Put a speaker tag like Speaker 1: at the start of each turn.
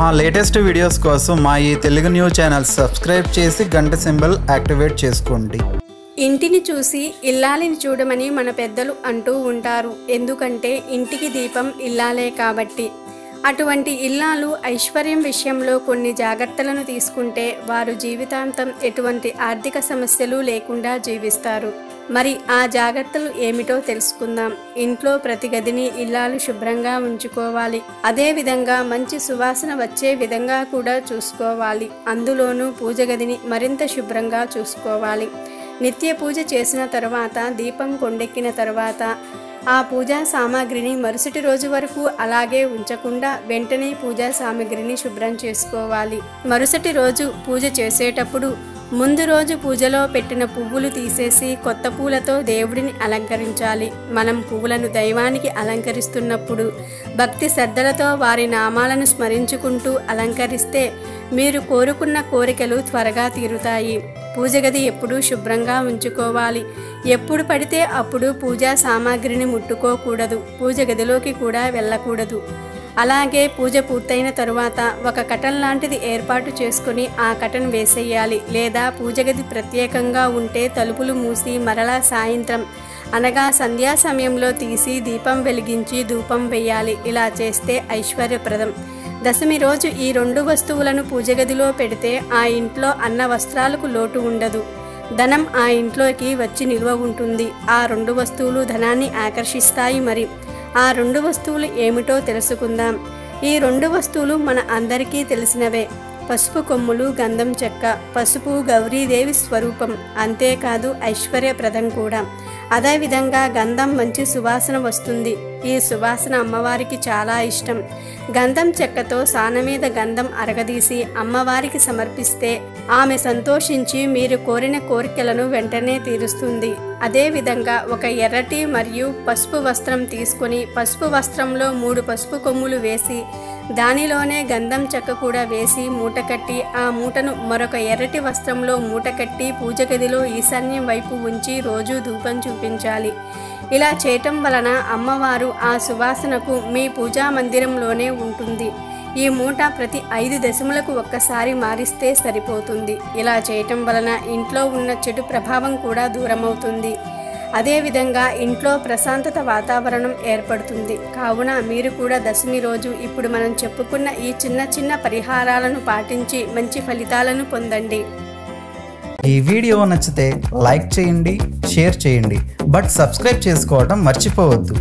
Speaker 1: మా latest videos కోసం మా ఈ తెలుగు న్యూస్ ఛానల్ సబ్స్క్రైబ్ చేసి గంట సింబల్ యాక్టివేట్ చేసుకోండి.
Speaker 2: ఇంటిని చూసి ఇల్లాలిని చూడమని మన పెద్దలు అంటూ ఉంటారు. ఎందుకంటే ఇంటికి దీపం ఇల్లాలే కాబట్టి. అటువంటి ఇల్లాలు ఐశ్వర్యం విషయంలో కొన్ని జాగ్రత్తలను తీసుకుంటే వారు జీవితాంతం ఎటువంటి ఆర్థిక సమస్యలు లేకుండా జీవిస్తారు. మరి ఆ జాగ్రత్తలు ఏమిటో తెలుసుకుందాం. ఇంట్లో ప్రతి గదిని ఇల్లాలు శుభ్రంగా ఉంచుకోవాలి. అదేవిధంగా మంచి సువాసన వచ్చే విధంగా కూడా చూసుకోవాలి. అందులోనూ పూజ గదిని మరింత శుభ్రంగా చూసుకోవాలి. నిత్య పూజ చేసిన తర్వాత దీపం కొండెక్కిన తర్వాత ఆ పూజా సామాగ్రిని మరుసటి రోజు వరకు అలాగే ఉంచకుండా వెంటనే పూజా సామాగ్రిని శుభ్రం చేసుకోవాలి. మరుసటి రోజు పూజ చేసేటప్పుడు ముందు రోజు పూజలో పెట్టిన పువ్వులు తీసేసి కొత్త పూలతో దేవుడిని అలంకరించాలి. మనం పువ్వులను దైవానికి అలంకరిస్తున్నప్పుడు భక్తి శ్రద్ధలతో వారి నామాలను స్మరించుకుంటూ అలంకరిస్తే మీరు కోరుకున్న కోరికలు త్వరగా తీరుతాయి. పూజ గది ఎప్పుడూ శుభ్రంగా ఉంచుకోవాలి. ఎప్పుడు పడితే అప్పుడు పూజా సామాగ్రిని ముట్టుకోకూడదు. పూజ గదిలోకి కూడా వెళ్ళకూడదు. అలాగే పూజ పూర్తయిన తరువాత ఒక కటన్ లాంటిది ఏర్పాటు చేసుకుని ఆ కటన్ వేసేయాలి లేదా పూజ గది ప్రత్యేకంగా ఉంటే తలుపులు మూసి మరలా సాయంత్రం అనగా సంధ్యా సమయంలో తీసి దీపం వెలిగించి ధూపం వేయాలి. ఇలా చేస్తే ఐశ్వర్యప్రదం. దశమి రోజు ఈ రెండు వస్తువులను పూజ గదిలో పెడితే ఆ ఇంట్లో అన్న వస్త్రాలకు లోటు ఉండదు. ధనం ఆ ఇంట్లోకి వచ్చి నిల్వ ఉంటుంది. ఆ రెండు వస్తువులు ధనాన్ని ఆకర్షిస్తాయి మరి. ఆ రెండు వస్తువులు ఏమిటో తెలుసుకుందాం. ఈ రెండు వస్తువులు మన అందరికీ తెలిసినవే. పసుపు కొమ్ములు గంధం చెక్క పసుపు గౌరీదేవి స్వరూపం. అంతేకాదు ఐశ్వర్యప్రదం కూడా. అదేవిధంగా గంధం మంచి సువాసన వస్తుంది. ఈ సువాసన అమ్మవారికి చాలా ఇష్టం. గంధం చెక్కతో సాన మీద గంధం అరగదీసి అమ్మవారికి సమర్పిస్తే ఆమె సంతోషించి మీరు కోరిన కోరికలను వెంటనే తీరుస్తుంది. అదేవిధంగా ఒక ఎర్రటి మరియు పసుపు వస్త్రం తీసుకొని పసుపు వస్త్రంలో మూడు పసుపు కొమ్ములు వేసి దానిలోనే గంధం చెక్క కూడా వేసి మూటకట్టి ఆ మూటను మరొక ఎర్రటి వస్త్రంలో మూటకట్టి పూజ గదిలో ఈశాన్యం వైపు ఉంచి రోజు ధూపం చూపించాలి. ఇలా చేయటం వలన అమ్మవారు ఆ సువాసనకు మీ పూజా మందిరంలోనే ఉంటుంది. ఈ మూట ప్రతి ఐదు దశములకు ఒక్కసారి మారిస్తే సరిపోతుంది. ఇలా చేయటం వలన ఇంట్లో ఉన్న చెడు ప్రభావం కూడా దూరమవుతుంది. అదేవిధంగా ఇంట్లో ప్రశాంతత వాతావరణం ఏర్పడుతుంది. కావున మీరు కూడా దశమి రోజు ఇప్పుడు మనం చెప్పుకున్న ఈ చిన్న చిన్న పరిహారాలను పాటించి మంచి ఫలితాలను పొందండి.
Speaker 1: ఈ వీడియో నచ్చితే లైక్ చేయండి షేర్ చేయండి. బట్ సబ్స్క్రైబ్ చేసుకోవడం మర్చిపోవద్దు.